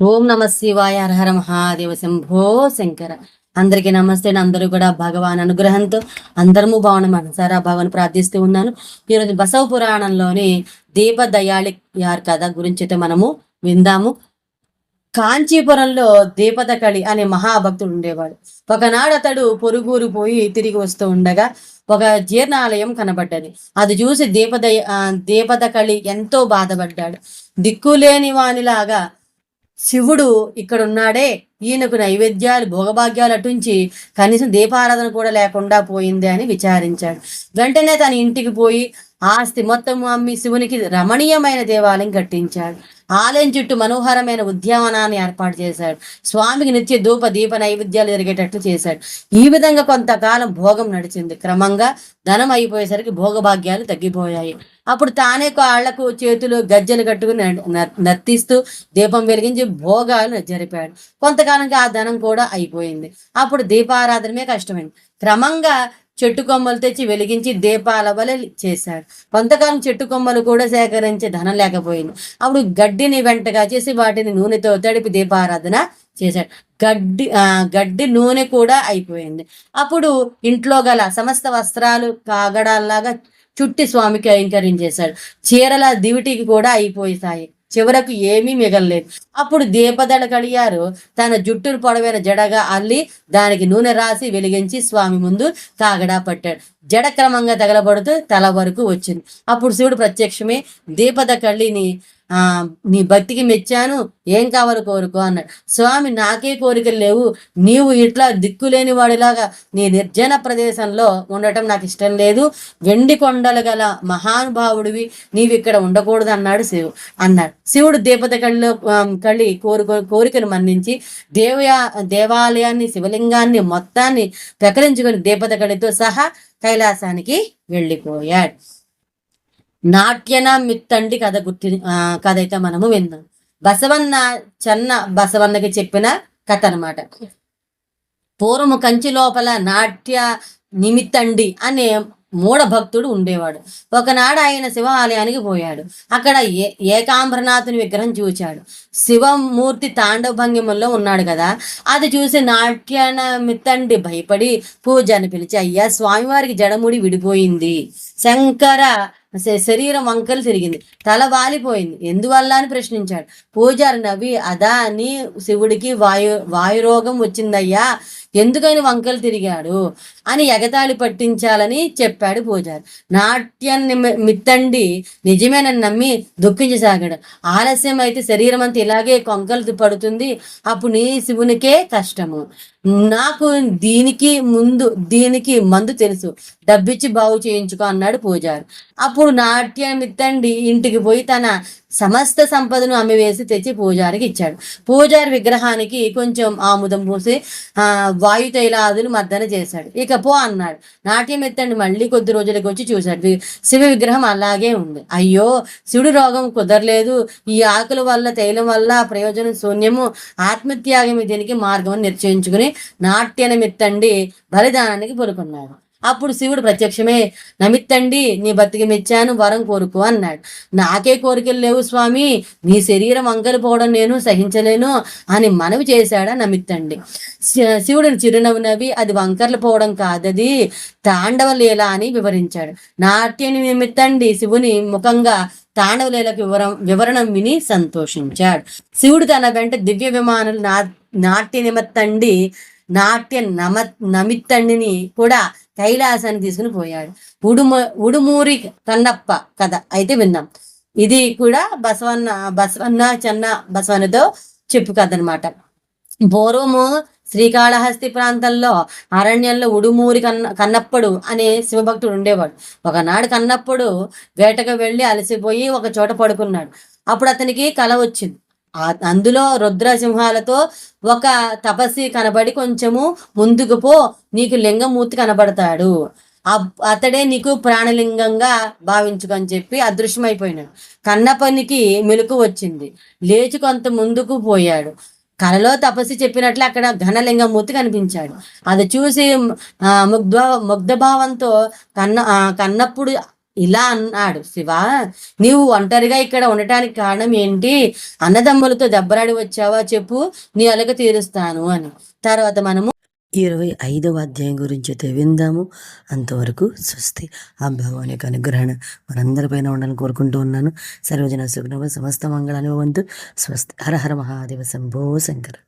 ఓం నమ శివాయ హరహర మహాదేవ శంభో శంకర. అందరికీ నమస్తే. అందరూ కూడా భగవాన్ అనుగ్రహంతో అందరము బాగున్న మనసారా భగవాన్ ప్రార్థిస్తూ ఉన్నాను. ఈరోజు బసవ పురాణంలోని దీప దయాళి యార్ కథ గురించి అయితే మనము విందాము. కాంచీపురంలో దీపదకళి అనే మహాభక్తుడు ఉండేవాడు. ఒకనాడు అతడు పొరుగురు పోయి తిరిగి వస్తూ ఉండగా ఒక జీర్ణాలయం కనబడ్డది. అది చూసి దీపద దీపదకళి ఎంతో బాధపడ్డాడు. దిక్కులేని వానిలాగా శివుడు ఇక్కడ ఉన్నాడే ఈయనకు నైవేద్యాలు భోగభాగ్యాలు అటుంచి కనీసం దీపారాధన కూడా లేకుండా పోయింది అని విచారించాడు. వెంటనే తన ఇంటికి పోయి ఆస్తి మొత్తం అమ్మి శివునికి రమణీయమైన దేవాలయం కట్టించాడు. ఆలయం చుట్టూ మనోహరమైన ఉద్యానవనాన్ని ఏర్పాటు చేశాడు. స్వామికి నిత్య ధూప దీప నైవేద్యాలు జరిగేటట్లు చేశాడు. ఈ విధంగా కొంతకాలం భోగం నడిచింది. క్రమంగా ధనం అయిపోయేసరికి భోగభాగ్యాలు తగ్గిపోయాయి. అప్పుడు తానే కాళ్ళకు చేతులు గజ్జలు కట్టుకుని నర్తిస్తూ దీపం వెలిగించి భోగాలు జరిపాడు. కొంతకాలంగా ఆ ధనం కూడా అయిపోయింది. అప్పుడు దీపారాధనమే కష్టమైంది. క్రమంగా చెట్టు కొమ్మలు తెచ్చి వెలిగించి దీపాల వలె చేశాడు కొంతకాలం చెట్టు కొమ్మలు కూడా సేకరించే ధనం లేకపోయింది. అప్పుడు గడ్డిని వెంటగా చేసి వాటిని నూనెతో తడిపి దీపారాధన చేశాడు గడ్డి గడ్డి నూనె కూడా అయిపోయింది. అప్పుడు ఇంట్లో గల సమస్త వస్త్రాలు కాగడాల్లాగా చుట్టి స్వామికి అలంకరించేశాడు చీరల దివిటికి కూడా అయిపోయేసాయి చివరకు ఏమీ మిగలలేదు. అప్పుడు దీపదళ కడిగారు. తన జుట్టును పొడవైన జడగా అల్లి దానికి నూనె రాసి వెలిగించి స్వామి ముందు తాగడా పట్టాడు జడ క్రమంగా తగలబడుతూ తల వరకు వచ్చింది. అప్పుడు శివుడు ప్రత్యక్షమే దీపద కళ్ళిని నీ భక్తికి మెచ్చాను ఏం కావాలి కోరుకో అన్నాడు. స్వామి నాకే కోరికలు లేవు. నీవు ఇట్లా దిక్కులేని వాడిలాగా నీ నిర్జన ప్రదేశంలో ఉండటం నాకు ఇష్టం లేదు. వెండి కొండలు గల మహానుభావుడివి నీవు ఇక్కడ ఉండకూడదు అన్నాడు శివు. అన్నాడు. శివుడు దీపద కళ్ళలో కళ్ళి కోరుకో కోరికను మన్నించి దేవయా దేవాలయాన్ని శివలింగాన్ని మొత్తాన్ని ప్రకరించుకొని దీపద కళితో సహా కైలాసానికి వెళ్ళిపోయాడు. నాట్యన మిత్తండి కథ గుర్తి ఆ, కథ అయితే మనము విందాం. బసవన్న చెన్న బసవన్నకి చెప్పిన కథ అన్నమాట. పూర్వము కంచి లోపల నాట్య నిమిత్తండి అనే మూఢభక్తుడు ఉండేవాడు. ఒకనాడు ఆయన శివాలయానికి పోయాడు. అక్కడ ఏ ఏకాంబరనాథుని విగ్రహం చూచాడు. శివమూర్తి తాండవ భంగిమల్లో ఉన్నాడు కదా. అది చూసి నాట్యాన మిత్తండి భయపడి పూజని పిలిచి అయ్యా స్వామివారికి జడముడి విడిపోయింది. శంకర శ- శరీరం వంకలు తిరిగింది. తల వాలిపోయింది. ఎందువల్ల? అని ప్రశ్నించాడు. పూజారి నవ్వి అదా అని శివుడికి వాయు వాయురోగం వచ్చిందయ్యా. ఎందుకని వంకలు తిరిగాడు? అని ఎగతాళి పట్టించాలని చెప్పాడు పూజారి. నాట్యాన్ని మిత్తండి. నిజమేనని నమ్మి దుఃఖించసాగాడు. ఆలస్యం అయితే శరీరం అంతా ఇలాగే కొంకలు పడుతుంది. అప్పుడు నీ శివునికే కష్టము. నాకు దీనికి ముందు దీనికి మందు తెలుసు. డబ్బిచ్చి బాగు చేయించుకో అన్నాడు పూజారి. అప్పుడు నాట్యం మిత్తండి ఇంటికి పోయి తన సమస్త సంపదను అమ్మివేసి తెచ్చి పూజారికి ఇచ్చాడు. పూజారి విగ్రహానికి కొంచెం ఆముదం పూసి వాయు తైలాదులు మర్దన చేశాడు. ఇక పో అన్నాడు. నాట్యం ఎత్తండి మళ్ళీ కొద్ది రోజులకి వచ్చి చూశాడు. శివ విగ్రహం అలాగే ఉంది. అయ్యో శివుడు రోగం కుదరలేదు. ఈ ఆకుల వల్ల తైలం వల్ల ప్రయోజనం శూన్యము. ఆత్మత్యాగం దీనికి మార్గం నిర్చయించుకుని నాట్యనమెత్తండి బలిదానానికి పొలుకున్నాడు అప్పుడు శివుడు ప్రత్యక్షమే నమిత్తండి నీ బతికి మెచ్చాను వరం కోరుకో అన్నాడు. నాకే కోరికలు లేవు స్వామి నీ శరీరం వంకలు పోవడం నేను సహించలేను అని మనవి చేశాడా నమిత్తండి. శి- శివుడిని చిరునవ్వు నవ్వి అది వంకర్లు పోవడం కాదది తాండవ లీల అని వివరించాడు. నాట్యని నిమిత్తండి శివుని ముఖంగా తాండవలీలకు వివరం వివరణం విని సంతోషించాడు. శివుడు తన వెంట దివ్య విమానులు నా నాట్య నిమిత్తండి నాట్య నమ నమిత్తండిని కూడా కైలాసాన్ని తీసుకుని పోయాడు. ఉడుమ ఉడుమూరి కన్నప్ప కథ అయితే విన్నాం. ఇది కూడా బసవన్న బసవన్న చెన్న బసవన్నతో చెప్పు కథ అనమాట పూర్వము శ్రీకాళహస్తి ప్రాంతంలో అరణ్యంలో ఉడుమూరి కన్న కన్నప్పుడు అనే శివభక్తుడు ఉండేవాడు. ఒకనాడు కన్నప్పుడు వేటకు వెళ్ళి అలసిపోయి ఒక చోట పడుకున్నాడు. అప్పుడు అతనికి కల వచ్చింది. అందులో రుద్రసింహాలతో ఒక తపస్వి కనబడి కొంచెము ముందుకు పో నీకు లింగమూర్తి కనబడతాడు. అతడే నీకు ప్రాణలింగంగా భావించుకని చెప్పి అదృశ్యమైపోయినాడు కన్నపనికి మెలకు వచ్చింది. లేచి కొంత ముందుకు పోయాడు. కలలో తపస్సు చెప్పినట్లు అక్కడ ఘనలింగమూర్తి కనిపించాడు. అది చూసి ముగ్ధ ముగ్ధభావంతో కన్న ఆ, కన్నప్పుడు ఇలా అన్నాడు. శివ నీవు ఒంటరిగా ఇక్కడ ఉండటానికి కారణం ఏంటి? అన్నదమ్ములతో దెబ్బలాడి వచ్చావా చెప్పు నీ అలగ తీరుస్తాను అని. తర్వాత మనము ఇరవై ఐదవ అధ్యాయం గురించి అయితే విందాము. అంతవరకు స్వస్తి. ఆ భగవాన్ యొక్క అనుగ్రహణ మనందరిపైన ఉండాలని కోరుకుంటూ ఉన్నాను. సర్వజన సుగ్నవ సమస్త మంగళ వంతు స్వస్తి. హర హర మహాదేవ శంభో శంకర్.